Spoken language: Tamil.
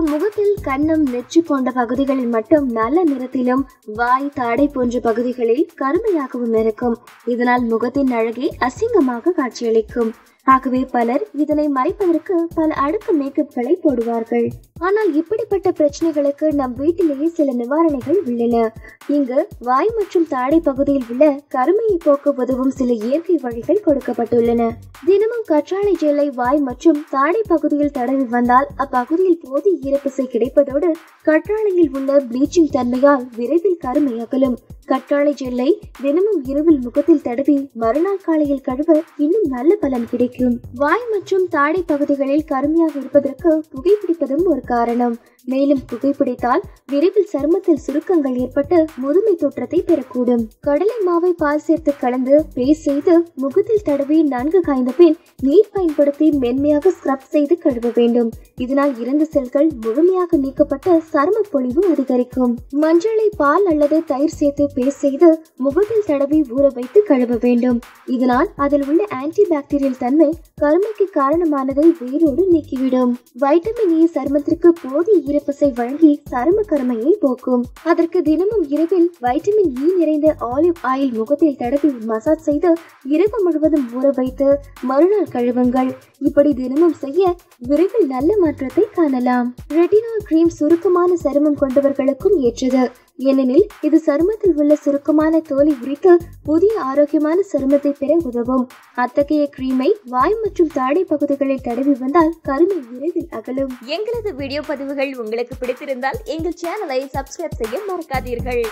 முகத்தில் கண்ணும் நெற்றி போன்ற பகுதிகளில் மட்டும் நல்ல நிறத்திலும் வாய் தாடை போன்ற பகுதிகளில் கருமையாகவும் இருக்கும். இதனால் முகத்தின் அழகே அசிங்கமாக காட்சியளிக்கும். ஆகவே பலர் இதனை மறைப்பதற்கு பல அடுக்கு மேக்கப்களை போடுவார்கள். ஆனால் இப்படிப்பட்ட பிரச்சனைகளுக்கு நம் வீட்டிலேயே சில நிவாரணைகள் உள்ளன. இங்கு வாய் மற்றும் தாடை பகுதியில் உள்ள கருமையை போக்க உதவும் சில இயற்கை வழிகள் கொடுக்கப்பட்டுள்ளன. தினமும் கற்றாழை ஜெல்லை வாய் மற்றும் தாடை பகுதியில் தடவி வந்தால் அப்பகுதியில் போதிய ஈரப்பிசை கிடைப்பதோடு கற்றாழையில் உள்ள ப்ளீச்சிங் தன்மையால் விரைவில் கருமை அகலும். கற்றாழை ஜெல்லை தினமும் இரவில் முகத்தில் தடவி மறுநாள் காலையில் கழுவ இன்னும் நல்ல பலன் கிடைக்கும். வாய் மற்றும் தாடை பகுதிகளில் கருமையாக இருப்பதற்கு புகைப்பிடிப்பதும் ஒரு காரணம். மேலும் புகைப்பிடித்தால் விரைவில் சருமத்தில் சுருக்கங்கள் ஏற்பட்டு முதுமை தோற்றத்தை பெறக்கூடும். கடலை மாவை பால் சேர்த்து கலந்து பேஸ்ட் செய்து முகத்தில் தடவி நன்கு காய்ந்த பின் நீர் பயன்படுத்தி மென்மையாக ஸ்க்ரப் செய்து கழுவ வேண்டும். இதனால் இறந்த செல்கள் முழுமையாக நீக்கப்பட்ட சரும பொழிவு அதிகரிக்கும். மஞ்சளை பால் அல்லது தயிர் சேர்த்து பேஸ்ட் செய்து முகத்தில் தடவி ஊற வைத்து கழுவ வேண்டும். இதனால் அதில் உள்ள ஆன்டி பாக்டீரியல் தன்மை கருமைக்கு காரணமானதை வேரோடு நீக்கிவிடும். வைட்டமின் இ சருமத்திற்கு போதிய ஈரப்பசை வழங்கி சரும கருமையை போக்கும். அதற்கு தினமும் இரவில் வைட்டமின் இ நிறைந்த ஆலிவ் ஆயில் முகத்தில் தடவி மசாஜ் செய்து இரவு முழுவதும் ஊற வைத்து மறுநாள் கழுவுங்கள். இப்படி தினமும் செய்ய விரைவில் நல்ல மாற்றத்தை காணலாம். ரெட்டினால் கிரீம் சுருக்கமான சருமம் கொண்டவர்களுக்கும் ஏற்றது. ஏனெனில் இது சருமத்தில் உள்ள சுருக்கமான தோலை உரித்து புதிய ஆரோக்கியமான சருமத்தை பெற உதவும். அத்தகைய கிரீமை வாய் மற்றும் தாடை பகுதிகளில் தடவி வந்தால் கருமை விரைவில் அகலும். எங்களது வீடியோ பதிவுகள் உங்களுக்கு பிடித்திருந்தால் எங்கள் சேனலை சப்ஸ்கிரைப் செய்ய மறக்காதீர்கள்.